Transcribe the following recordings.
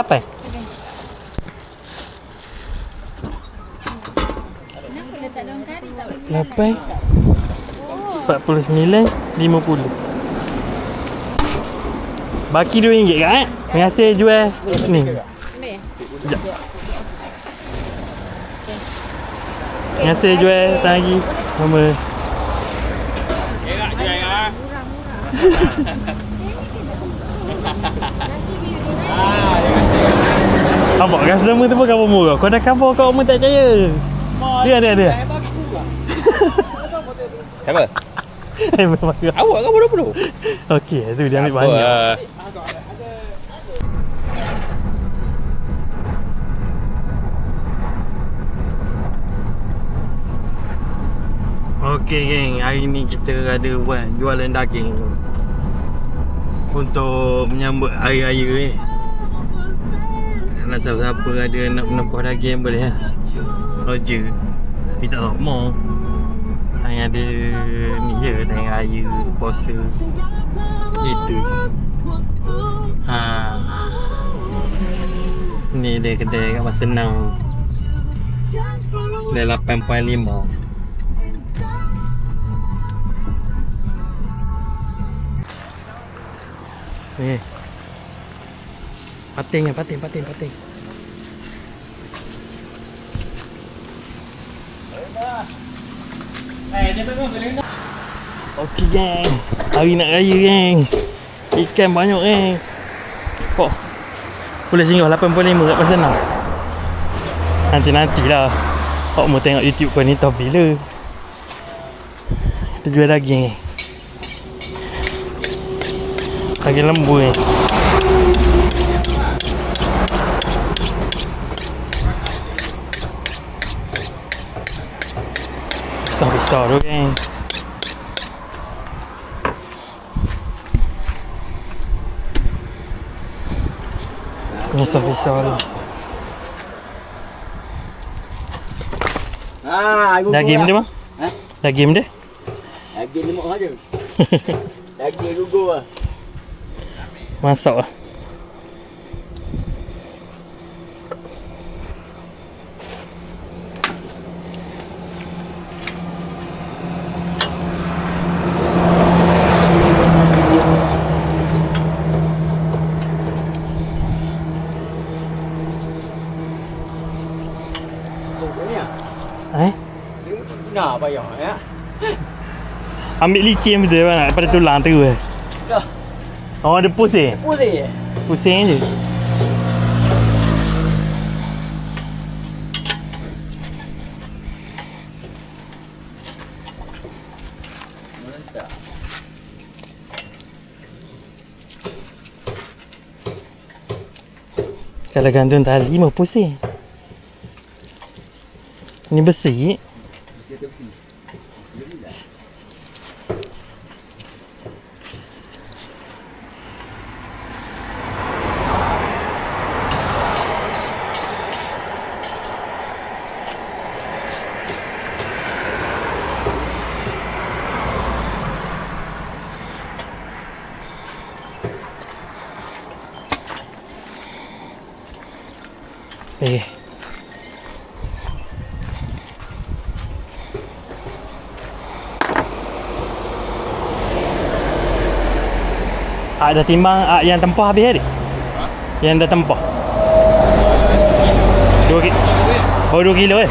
Apa? Kenapa letak daun kari tak boleh Lapan. Empat puluh sembilan Lima puluh. Baki dua ringgit kan eh? Mengasih jual. Ni. Ambil ya? Sekejap Mengasih jual. Datang lagi. Nama Apa customer tu pun cover murah. Kau dah cover kau pun tak percaya Dia dia dia. Siapa? Awak kan bodoh-bodoh? Okey tu dia ambil banyak Okey geng, hari ni kita ada buat jualan daging Untuk menyambut hari raya eh Kalau siapa-siapa ada nak menempah daging boleh eh Roger. Tapi tak lama Hanya ada ni je, hari raya, puasa. Itu Ha. Ni dia kedai kat Masenang Dia 8.5 Ni. Pating ya, pating, pating, pating. Okey geng. Hari nak raya geng. Ikan banyak geng. Kok. Boleh singgah 85 kat pasal nak. Nanti-nantilah. Kok mau tengok YouTube kau ni tahu bila. Kita jual daging. Daging lembu ni. Besar-besar tu geng. Besar-besar tu. Ah, ibu Daging dia bang? Ha? Daging dia? Daging lemak saja. Daging gugur ah. Masak lah. Ni ah. Eh? Payah ya. Ambil licin betul bang daripada tulang tu eh. Dah. Oh ada pusing? Pusing. Pusing je. Kalau gantung tali mah pusing. Ini besi. Eh. Ah, dah timbang ah, yang tempah habis hari? Yang dah tempah? Dua kilo? Oh, dua kilo eh?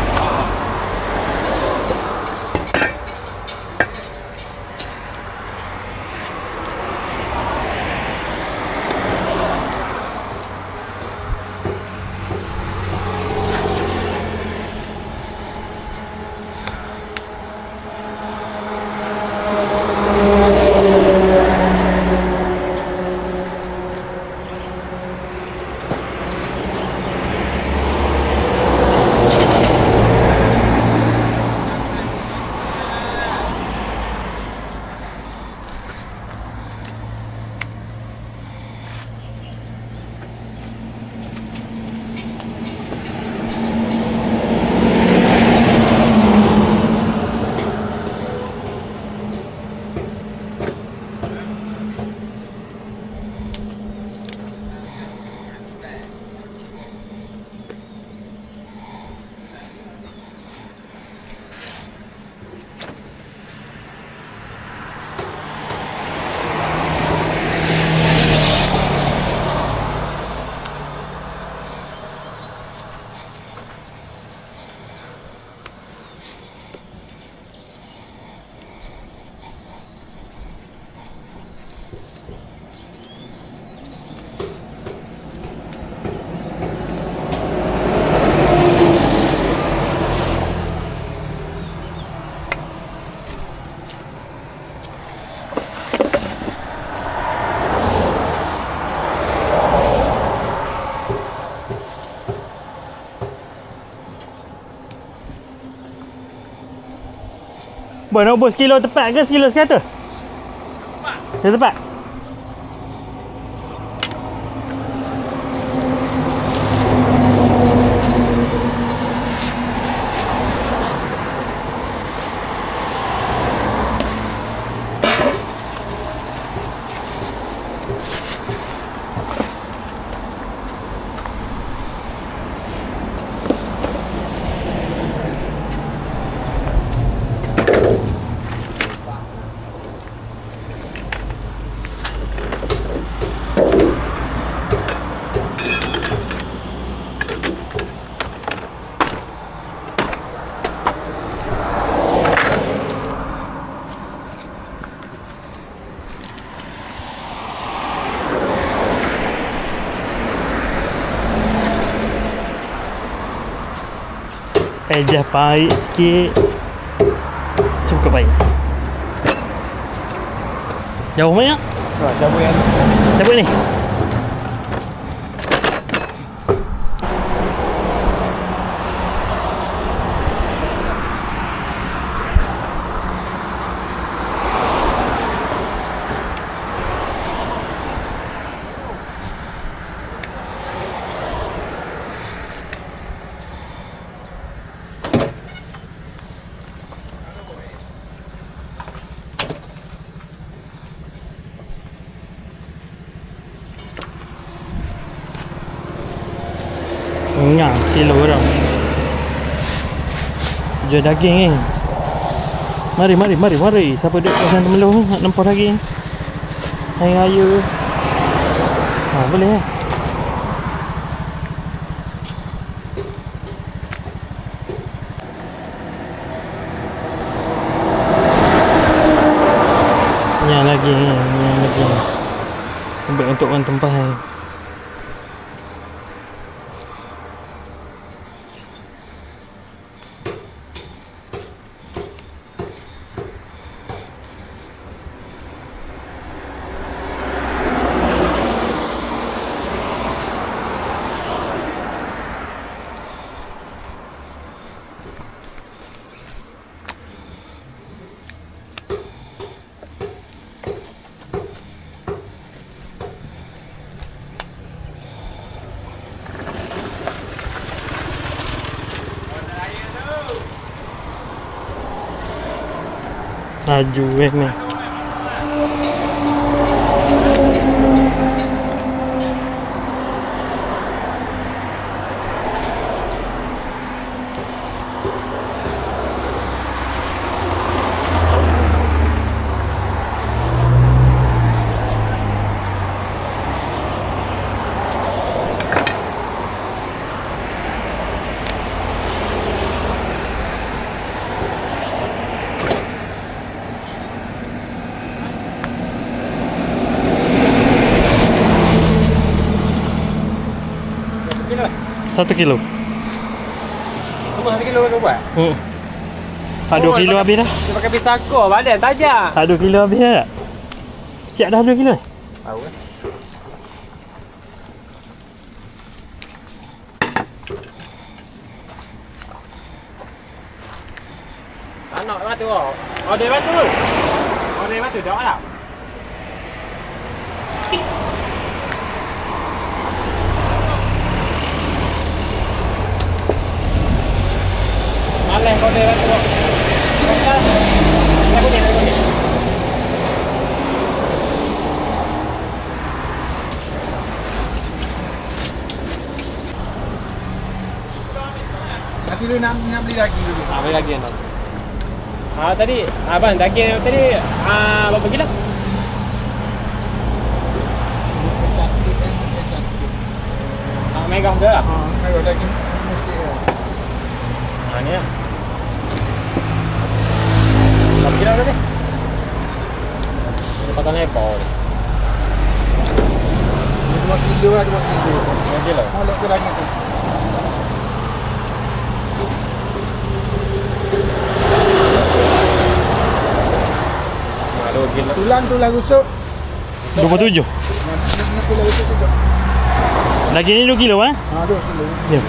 Nak bos kilo tepat ke kilo sekata? Tepat. Ya tepat. Ejah pahit sikit. Cukup pahit. Jauh banyak. Cabut yang Cabut ni. Sekilo orang. Jual daging ni. Mari, mari, mari, mari. Siapa duduk kawasan Temelung ni nak nampak daging. Hari Raya. Ha, boleh eh. Yang lagi ni, yang lagi. Ambil untuk orang tempah ni. Laju eh ni. kilo. Satu kilo. Semua satu kilo kau buat? Hmm. Tak dua Oh, kilo pakai- habis dah. Dia pakai pisau kau, badan tajam. Tak dua kilo habis dah tak? Siap dah dua kilo? Tahu eh. Nak batu oh. Oh, dia batu. Oh, dia batu. Jawab tak? Malas kau dia. Kau Aku ni, aku ni. Nanti lu nak, nak beli lagi dulu. Ah, beli lagi yang Ah, tadi abang daging tadi ah berapa kilo? Cantik kan, dia cantik. Ah, megah ke lah. Ha, kalau daging mesti ya. Ah, ni lah. Berapa kilo Dia potong lebar ni. dua kilo lah, dua kilo. Dua kilo. Ha, lekuk daging tu. Ha, dua kilo. Tulang tu lah rusuk. 27 Ha, ni ni tulang rusuk juga. Daging ni 2 kilo eh Ha, dua kilo. Ya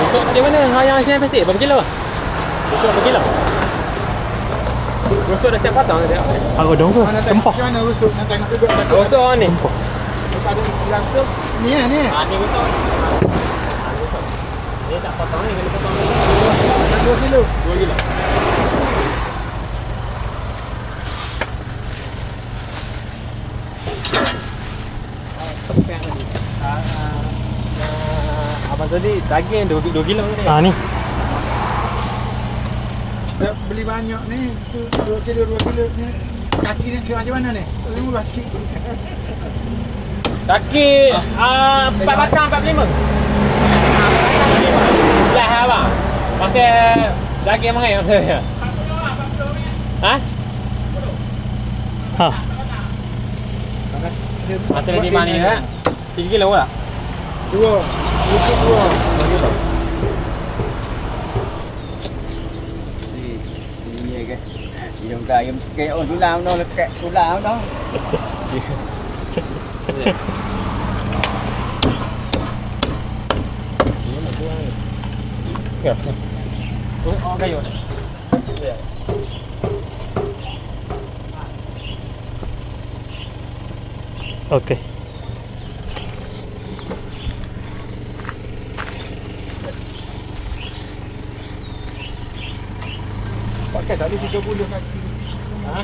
Rusuk di mana? Ha yang sini pasir berapa kilo? Rusuk berapa kilo? Rusuk dah siap patang tadi. Aku dong Ha, tengok Sempah macam mana rusuk. Nak tengok juga. Tak Rusuk ni. ada tulang tu. Ni lah, ni. Ha ni rusuk. Rusuk. Ni tak potong ni, kena potong ni. Dua kilo. Dua kilo. Abang tadi daging 2 kilo ni. Ha ni Dah beli banyak ni. Tu dua kilo, dua kilo ni. Kaki ni kira macam mana ni? Lima belas sikit. Kaki ah, empat batang 45. Lah abang. Pasal daging mahal saya. Ha? Ha Masa di mana ni eh? 3 kilo lah. Dua. Rusuk dua. 2 kilo. Ini ke. Hidung gayam sikit oh tulang no lekat tulang no. Ya. Oh, oh kayu. Ya. Okey Pakai tadi 30 kaki. Ha?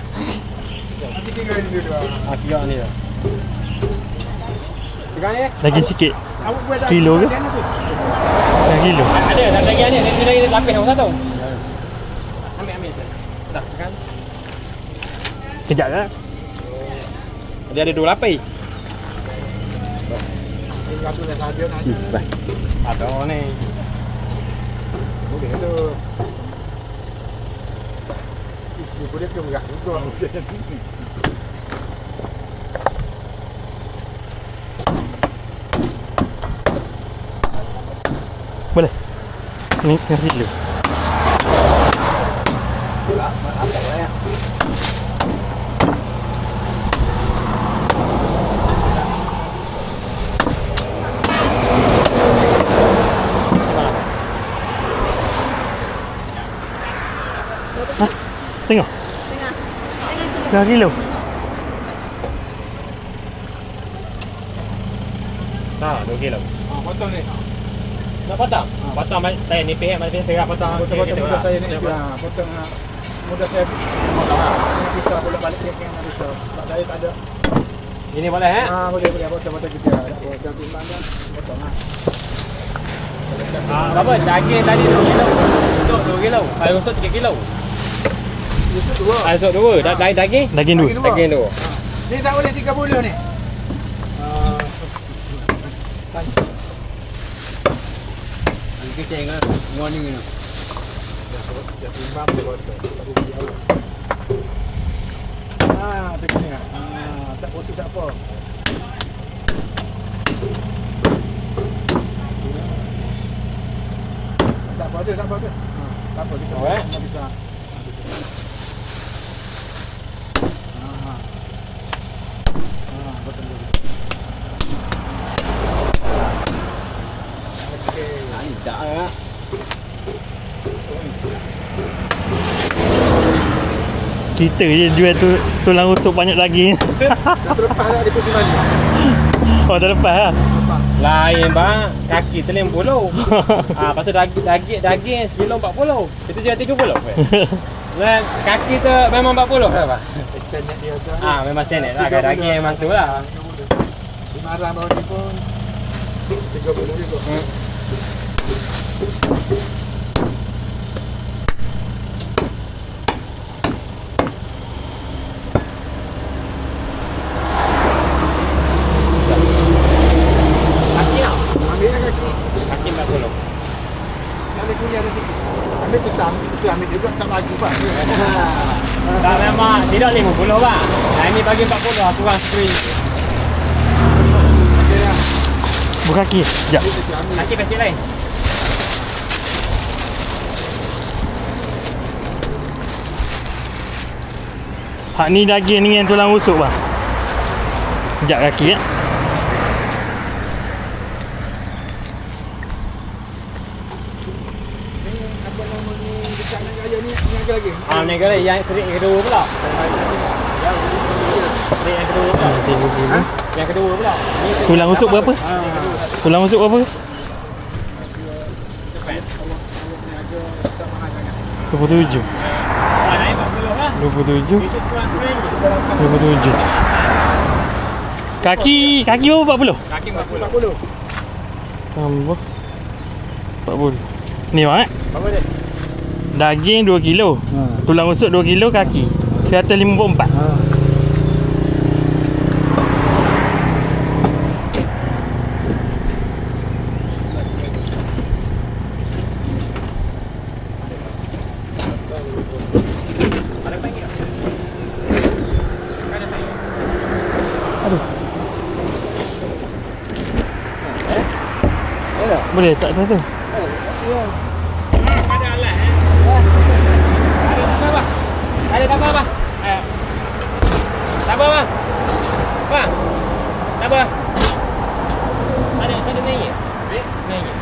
Nanti tinggal ni dua. Ah, tiga ni dah. Ni. Daging sikit Sekilo ke? Daging kilo Ada, dah daging ni. Ni lagi lapis nombor satu. Ambil, ambil. Dah, pegang. Kejap kan Dia ada dua lapis. Tinggal tu dah saja nak. Ada ni. Boleh tu. Isi pun dia kemerah juga. Boleh Ni ni kilo Tengah. Setengah kilo? Ha, dua kilo. Ha, potong ni. Nak potong? Potong saya nipis eh, macam serap potong. Potong-potong mudah saya ni. Ha, potong ha. Mudah saya potong ha. Ini pisau boleh balik check yang pisau. Tak saya tak ada. Ini boleh eh? Ha, boleh boleh potong-potong kita. Potong timbang kan. Potong ha. Ah, berapa? Daging tadi 2 kilo. Rusuk 2 kilo. Kalau rusuk 3 kilo. Dua. Ah, rusuk 2. Da- da- daging? Daging dua Daging Daging 2. Ni tak boleh 30 ni. Timbang. Baru beli awak. Ha, tengok ni. Ha, tak potong tak apa. Tak apa dia, tak apa dia. Ha, tak apa dia. Oh, eh? Tak bisa. Ha, ha. Ha, potong dulu. Okey. Ha ni tak ah. Kita je jual tu tulang rusuk banyak daging Dah berlepas dah di kursi balik. Oh dah lepas lah. Lain bang, kaki telim puluh. ah, lepas tu daging, daging, daging sekilo 40. Itu je 30 apa? Dan kaki tu memang 40 ke apa? Standard dia tu. Ah, memang standard lah. Kan daging memang tu lah. Dimarah bawah ni pun 30 juga. Kaki lah. Ambil yang kaki. Kaki 40. Yang ada kunyah ada sikit. Ambil tetap, kita ambil juga tak lagi pak. Tak memang tidak 50 bang. Yang ni bagi 40 aku kurang free. Berkaki. Sekejap. Nanti pasal lain. Hak ni daging ni yang tulang rusuk bang. Sekejap kaki ya. Apa nama ni dekat nak ni ni lagi lagi. Ah ni kali yang kering yang kedua pula. Kering yang kedua pula. Ha? Yang kedua pula. Ni Tulang rusuk berapa? Tulang rusuk berapa? Dua puluh tujuh. Ah naik 40. Dua puluh tujuh. Itu kurang kering. Dua puluh tujuh. Kaki, kaki berapa? Empat puluh? Kaki 40. 40. Tambah. Empat puluh. Ni bang eh. Berapa dia? Daging dua kilo. Ha. Tulang rusuk dua kilo kaki. Seratus lima puluh empat. Ha. Ada panggil tak? Ada panggil. Boleh tak tak tu? Ada alat eh. Ada tak apa? Ada tak apa? Eh. Tak apa bang. Bang. Tak apa. Ada ada naik. Eh, naik.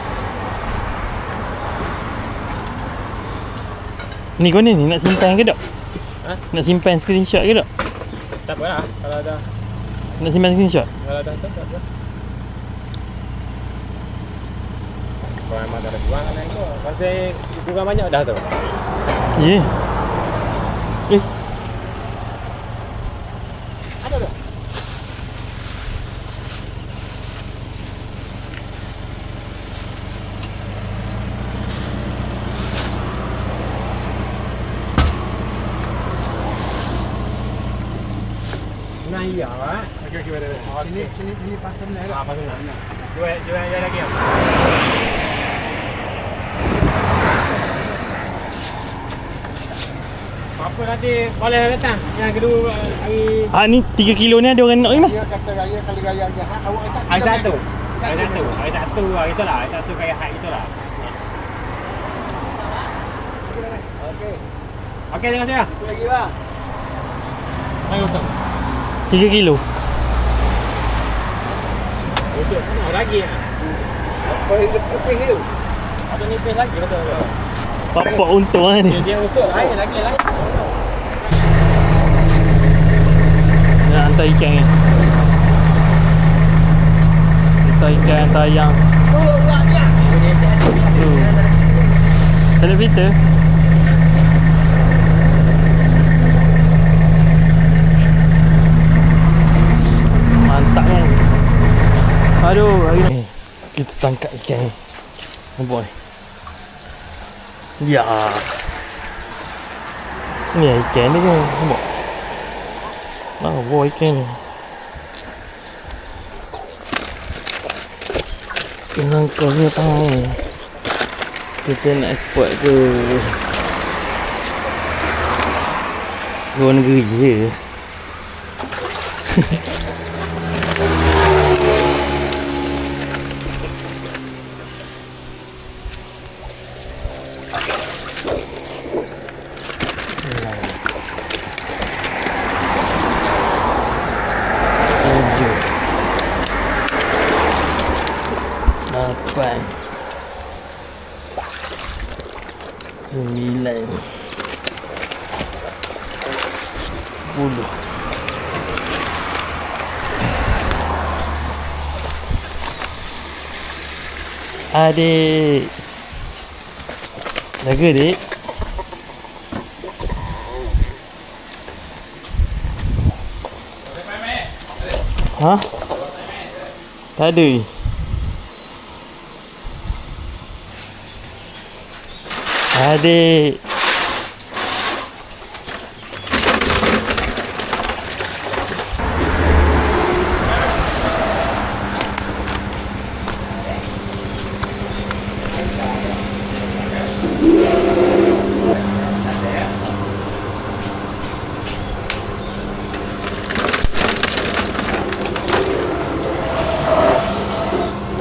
Ni kau ni ni nak simpan ke tak? Ha? Nak simpan screenshot ke tak? Tak apa lah. Kalau dah Nak simpan screenshot? kalau dah tak tak apa. Kalau memang dah ada kurang kan kau. Pasal kurang banyak dah tu. Ya. Eh, Ada tak? Nah iya pak. Okey okey Ini sini sini pasal ni. Apa tu nak? Jual jual jual lagi apa? Apa nanti boleh datang yang kedua hari ah ni 3 kilo ni ada orang nak mana? Dia kata raya kali raya je. Ha awak satu. Hari satu. Hari satu hari tu lah. Hari satu kayak hari tu lah. Okey. Okey terima kasih. Satu lagi bang. Mari usap. 3 kilo. Usap mana lagi ah. Apa itu putih itu? Ada nipis lagi betul. Bapak untung lah ni. Dia dia usap lain lagi lain. Nak hantar ikan ni. Hantar ikan, hantar ayam. Tu. Televiter. Mantap kan? Aduh, hari ni kita tangkap ikan ni. Nampak ni. Ya. Ni ikan ni kan. Nampak? Ah, buah ikan ni. Jangan kau ni tahu. Kita nak export ke luar negeri je. Adik. Jaga dik. Ha? Tak ada. Adik.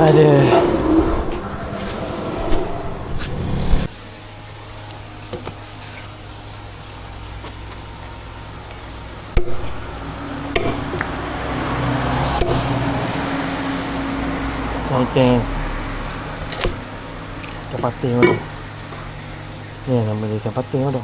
Ada. Sangking Ikan pating tu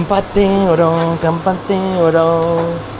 Ni nama dia ikan pating tu Ikan pating orang Ikan pating orang